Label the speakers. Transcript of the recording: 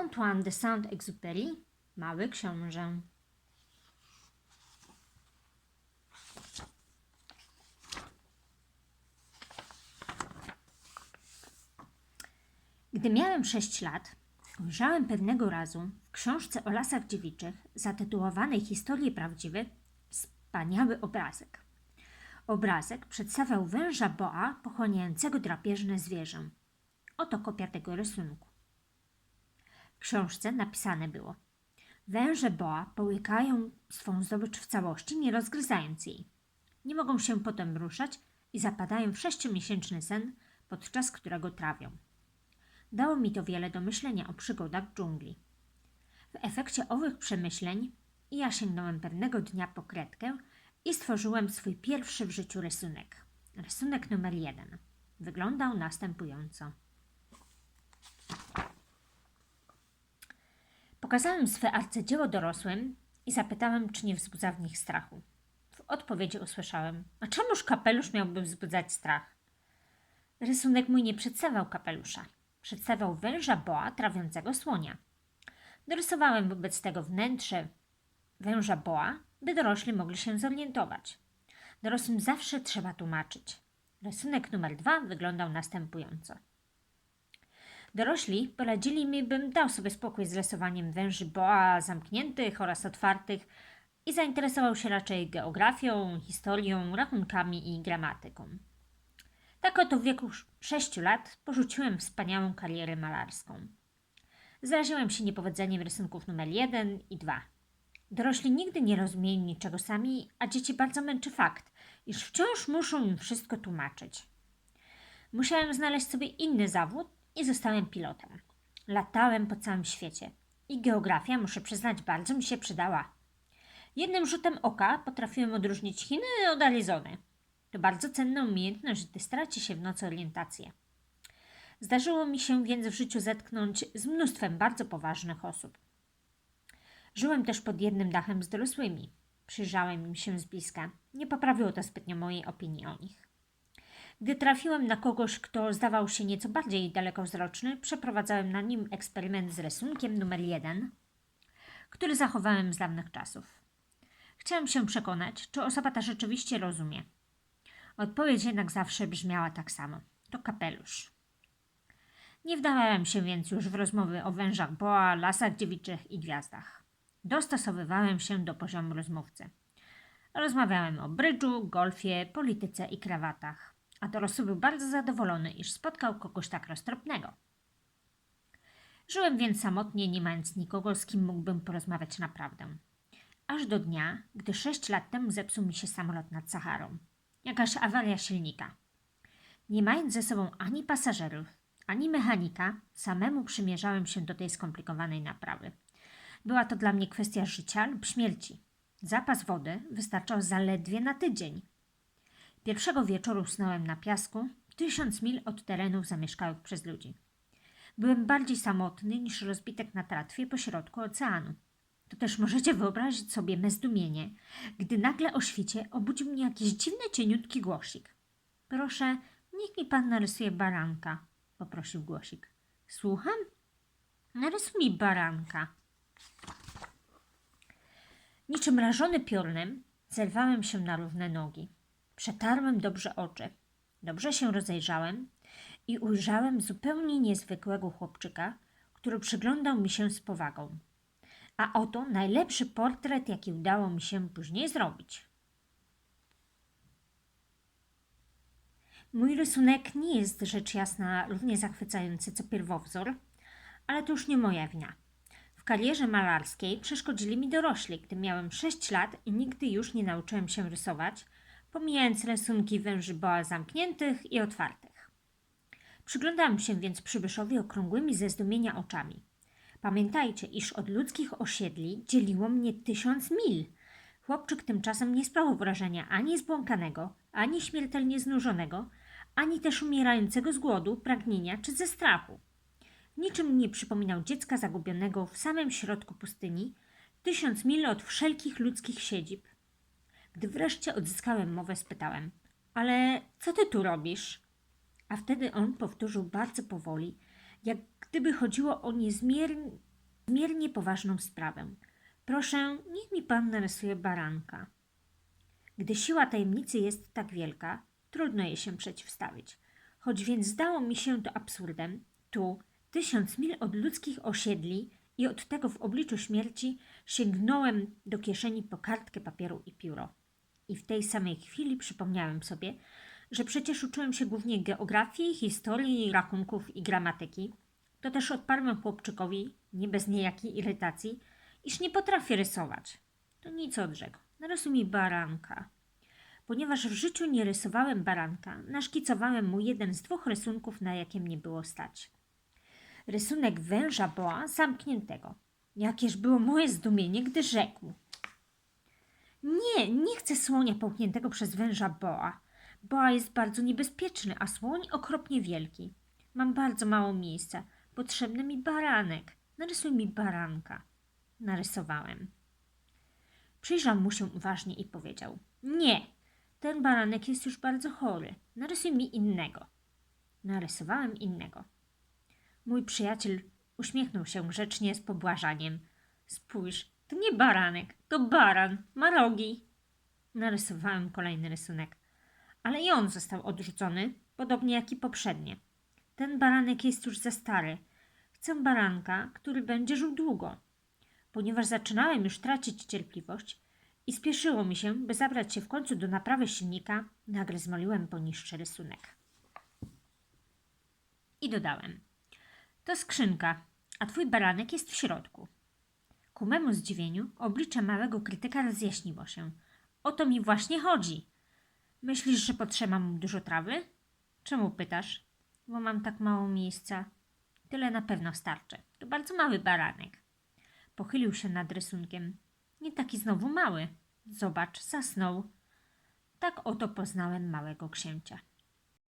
Speaker 1: Antoine de Saint-Exupéry, Mały Książę. Gdy miałem sześć lat, ujrzałem pewnego razu w książce o lasach dziewiczych, zatytułowanej Historie prawdziwe, wspaniały obrazek. Obrazek przedstawiał węża boa pochłaniającego drapieżne zwierzę. Oto kopia tego rysunku. Książce napisane było: Węże boa połykają swą zdobycz w całości, nie rozgryzając jej. Nie mogą się potem ruszać i zapadają w sześciomiesięczny sen, podczas którego trawią. Dało mi to wiele do myślenia o przygodach dżungli. W efekcie owych przemyśleń ja sięgnąłem pewnego dnia po kredkę i stworzyłem swój pierwszy w życiu rysunek. Rysunek numer jeden. Wyglądał następująco. Pokazałem swe arcydzieło dorosłym i zapytałem, czy nie wzbudza w nich strachu. W odpowiedzi usłyszałem, a czemuż kapelusz miałby wzbudzać strach? Rysunek mój nie przedstawiał kapelusza. Przedstawiał węża boa trawiącego słonia. Dorysowałem wobec tego wnętrze węża boa, by dorośli mogli się zorientować. Dorosłym zawsze trzeba tłumaczyć. Rysunek numer dwa wyglądał następująco. Dorośli poradzili mi, bym dał sobie spokój z rysowaniem węży boa zamkniętych oraz otwartych i zainteresował się raczej geografią, historią, rachunkami i gramatyką. Tak oto w wieku sześciu lat porzuciłem wspaniałą karierę malarską. Zraziłem się niepowodzeniem rysunków numer jeden i dwa. Dorośli nigdy nie rozumieją niczego sami, a dzieci bardzo męczy fakt, iż wciąż muszą im wszystko tłumaczyć. Musiałem znaleźć sobie inny zawód i zostałem pilotem. Latałem po całym świecie i geografia, muszę przyznać, bardzo mi się przydała. Jednym rzutem oka potrafiłem odróżnić Chiny od Arizony. To bardzo cenna umiejętność, gdy straci się w nocy orientację. Zdarzyło mi się więc w życiu zetknąć z mnóstwem bardzo poważnych osób. Żyłem też pod jednym dachem z dorosłymi. Przyjrzałem im się z bliska. Nie poprawiło to zbytnio mojej opinii o nich. Gdy trafiłem na kogoś, kto zdawał się nieco bardziej dalekowzroczny, przeprowadzałem na nim eksperyment z rysunkiem numer jeden, który zachowałem z dawnych czasów. Chciałem się przekonać, czy osoba ta rzeczywiście rozumie. Odpowiedź jednak zawsze brzmiała tak samo. To kapelusz. Nie wdawałem się więc już w rozmowy o wężach boa, lasach dziewiczych i gwiazdach. Dostosowywałem się do poziomu rozmówcy. Rozmawiałem o brydżu, golfie, polityce i krawatach, a dorosły był bardzo zadowolony, iż spotkał kogoś tak roztropnego. Żyłem więc samotnie, nie mając nikogo, z kim mógłbym porozmawiać naprawdę. Aż do dnia, gdy sześć lat temu zepsuł mi się samolot nad Saharą. Jakaś awaria silnika. Nie mając ze sobą ani pasażerów, ani mechanika, samemu przymierzałem się do tej skomplikowanej naprawy. Była to dla mnie kwestia życia lub śmierci. Zapas wody wystarczał zaledwie na tydzień. Pierwszego wieczoru usnąłem na piasku, tysiąc mil od terenów zamieszkałych przez ludzi. Byłem bardziej samotny niż rozbitek na tratwie pośrodku oceanu. To też możecie wyobrazić sobie me zdumienie, gdy nagle o świcie obudził mnie jakiś dziwny, cieniutki głosik. Proszę, niech mi pan narysuje baranka, poprosił głosik. Słucham? Narysuj mi baranka. Niczym rażony piornem, zerwałem się na równe nogi. Przetarłem dobrze oczy. Dobrze się rozejrzałem i ujrzałem zupełnie niezwykłego chłopczyka, który przyglądał mi się z powagą. A oto najlepszy portret, jaki udało mi się później zrobić. Mój rysunek nie jest rzecz jasna równie zachwycający co pierwowzór, ale to już nie moja wina. W karierze malarskiej przeszkodzili mi dorośli, gdy miałem 6 lat i nigdy już nie nauczyłem się rysować, pomijając rysunki węży boa zamkniętych i otwartych. Przyglądałem się więc przybyszowi okrągłymi ze zdumienia oczami. Pamiętajcie, iż od ludzkich osiedli dzieliło mnie tysiąc mil. Chłopczyk tymczasem nie sprawiał wrażenia ani zbłąkanego, ani śmiertelnie znużonego, ani też umierającego z głodu, pragnienia czy ze strachu. Niczym nie przypominał dziecka zagubionego w samym środku pustyni, tysiąc mil od wszelkich ludzkich siedzib. Gdy wreszcie odzyskałem mowę, spytałem: Ale co ty tu robisz? A wtedy on powtórzył bardzo powoli, jak gdyby chodziło o niezmiernie zmiernie poważną sprawę. Proszę, niech mi pan narysuje baranka. Gdy siła tajemnicy jest tak wielka, trudno jej się przeciwstawić. Choć więc zdało mi się to absurdem, tu, tysiąc mil od ludzkich osiedli i od tego w obliczu śmierci, sięgnąłem do kieszeni po kartkę papieru i pióro. I w tej samej chwili przypomniałem sobie, że przecież uczyłem się głównie geografii, historii, rachunków i gramatyki. To też odparłem chłopczykowi, nie bez niejakiej irytacji, iż nie potrafię rysować. To nic odrzekł. Narysuj mi baranka. Ponieważ w życiu nie rysowałem baranka, naszkicowałem mu jeden z dwóch rysunków, na jakie mnie było stać. Rysunek węża boa zamkniętego. Jakież było moje zdumienie, gdy rzekł. Nie, nie chcę słonia połkniętego przez węża boa. Boa jest bardzo niebezpieczny, a słoń okropnie wielki. Mam bardzo mało miejsca. Potrzebny mi baranek. Narysuj mi baranka. Narysowałem. Przyjrzał mu się uważnie i powiedział: Nie, ten baranek jest już bardzo chory. Narysuj mi innego. Narysowałem innego. Mój przyjaciel uśmiechnął się grzecznie z pobłażaniem. Spójrz, to nie baranek, to baran, ma rogi. Narysowałem kolejny rysunek, ale i on został odrzucony, podobnie jak i poprzednie. Ten baranek jest już za stary. Chcę baranka, który będzie żył długo. Ponieważ zaczynałem już tracić cierpliwość i spieszyło mi się, by zabrać się w końcu do naprawy silnika, nagle zmoliłem poniższy rysunek. I dodałem. To skrzynka, a twój baranek jest w środku. Ku memu zdziwieniu oblicze małego krytyka rozjaśniło się. O to mi właśnie chodzi. Myślisz, że potrzeba mu dużo trawy? Czemu pytasz? Bo mam tak mało miejsca. Tyle na pewno starczy. To bardzo mały baranek. Pochylił się nad rysunkiem. Nie taki znowu mały. Zobacz, zasnął. Tak oto poznałem małego księcia.